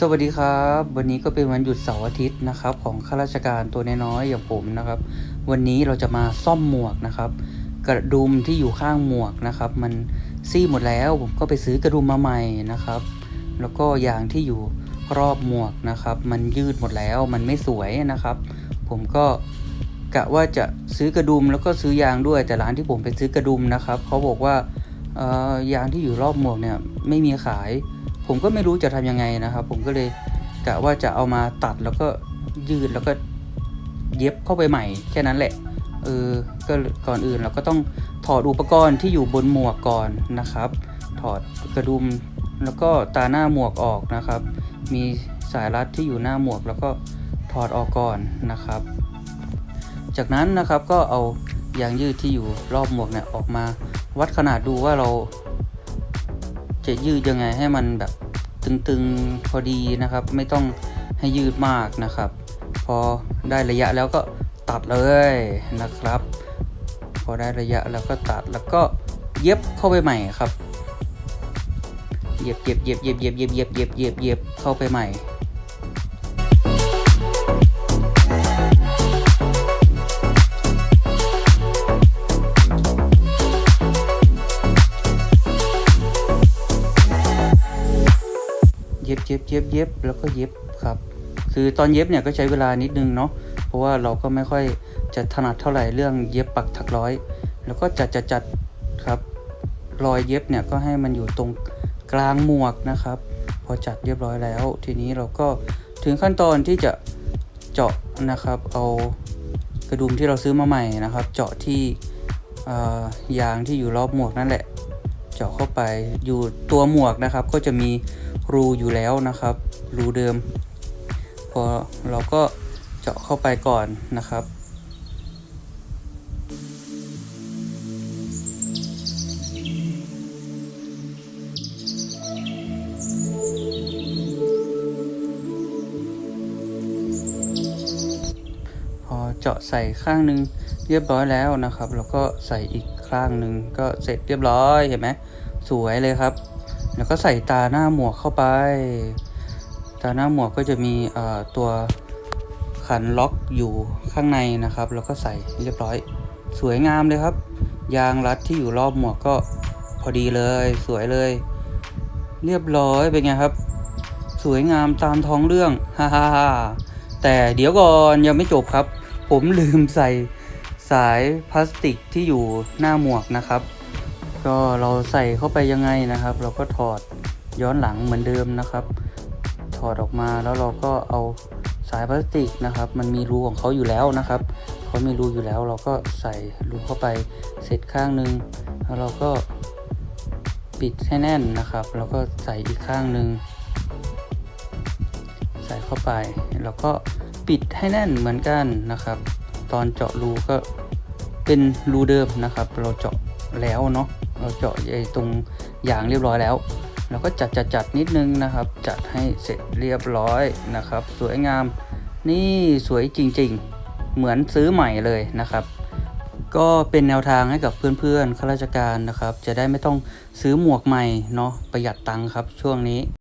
สวัสดีครับ วันนี้ก็เป็นวันหยุดเสาร์อาทิตย์นะครับ ของข้าราชการตัวน้อยๆอย่างผมนะครับ วันนี้เราจะมาซ่อมหมวกนะครับ กระดุมที่อยู่ข้างหมวกนะครับ มันซี่หมดแล้วผมก็ไปซื้อกระดุมมาใหม่นะครับ แล้วก็ยางที่อยู่รอบหมวกนะครับ มันยืดหมดแล้วมันไม่สวยนะครับ ผมก็กะว่าจะซื้อกระดุมแล้วก็ซื้อยางด้วยแต่ร้านที่ผมไปซื้อกระดุมนะครับเขาบอกว่าเอ่อยางที่อยู่รอบหมวกเนี่ยไม่มีขาย ผมก็ไม่รู้จะทำยังไงนะครับ ผมก็เลยกะว่าจะเอามาตัดแล้วก็ยืดแล้วก็เย็บเข้าไปใหม่แค่นั้นแหละเออก็ก่อนอื่นเราก็ต้องถอดอุปกรณ์ที่อยู่บนหมวกก่อนนะครับ ถอดกระดุมแล้วก็ตาหน้าหมวกออกนะครับ มีสายรัดที่อยู่หน้าหมวก แล้วก็ถอดออกก่อนนะครับ จากนั้นนะครับก็เอายางยืดที่อยู่รอบหมวกเนี่ยออกมา วัดขนาดดูว่าเราจะยืดยังไงให้มันแบบ ตึงๆพอดีนะครับ ไม่ต้องให้ยืดมากนะครับ พอได้ระยะแล้วก็ตัดเลยนะครับ พอได้ระยะแล้วก็ตัดแล้วก็เย็บเข้าไปใหม่ครับ เย็บเย็บเย็บเย็บเย็บเย็บเย็บเย็บเย็บเย็บเข้าไปใหม่ ย็บเย็บเย็บแล้วก็เย็บครับ คือตอนเย็บเนี่ยก็ใช้เวลานิดนึงเนาะเพราะว่าเราก็ไม่ค่อยจะถนัดเท่าไหร่เรื่องเย็บปักถักร้อย แล้วก็จัดจัดจัดครับรอยเย็บเนี่ยก็ให้มันอยู่ตรงกลางหมวกนะครับ พอจัดเรียบร้อยแล้ว ทีนี้เราก็ถึงขั้นตอนที่จะเจาะนะครับ เอากระดุมที่เราซื้อมาใหม่นะครับ เจาะที่ยางที่อยู่รอบหมวกนั่นแหละ เจาะเข้าไปอยู่ตัวหมวกนะครับ ก็จะมีรูอยู่แล้วนะครับ รูเดิม พอเราก็เจาะเข้าไปก่อนนะครับ จาะใส่ข้างหนึ่งเรียบร้อยแล้วนะครับ แล้วก็ใส่อีกข้างหนึ่งก็เสร็จเรียบร้อยเห็นไหมสวยเลยครับ แล้วก็ใส่ตาหน้าหมวกเข้าไป ตาหน้าหมวกก็จะมีตัวขันล็อกอยู่ข้างในนะครับ แล้วก็ใส่เรียบร้อย สวยงามเลยครับ ยางรัดที่อยู่รอบหมวกก็พอดีเลย สวยเลย เรียบร้อยเป็นไงครับ สวยงามตามท้องเรื่องฮ่าฮ่าฮ่าแต่เดี๋ยวก่อนยังไม่จบครับ ผมลืมใส่สายพลาสติกที่อยู่หน้าหมวกนะครับ ก็เราใส่เข้าไปยังไงนะครับ เราก็ถอดย้อนหลังเหมือนเดิมนะครับ ถอดออกมาแล้วเราก็เอาสายพลาสติกนะครับ มันมีรูของเขาอยู่แล้วนะครับเขามีรูอยู่แล้ว เราก็ใส่รูเข้าไปเสร็จข้างหนึ่งแล้วเราก็ปิดให้แน่นนะครับ แล้วก็ใส่อีกข้างหนึ่งใส่เข้าไปแล้วก็ ปิดให้แน่นเหมือนกันนะครับ ตอนเจาะรูก็เป็นรูเดิมนะครับ เราเจาะแล้วเนาะเราเจาะไอ้ตรงยางเรียบร้อยแล้วแล้วก็จัดจัดจัดนิดนึงนะครับ จัดให้เสร็จเรียบร้อยนะครับ สวยงามนี่สวยจริงๆ เหมือนซื้อใหม่เลยนะครับ ก็เป็นแนวทางให้กับเพื่อนๆข้าราชการนะครับ จะได้ไม่ต้องซื้อหมวกใหม่เนาะประหยัดตังค์ครับช่วงนี้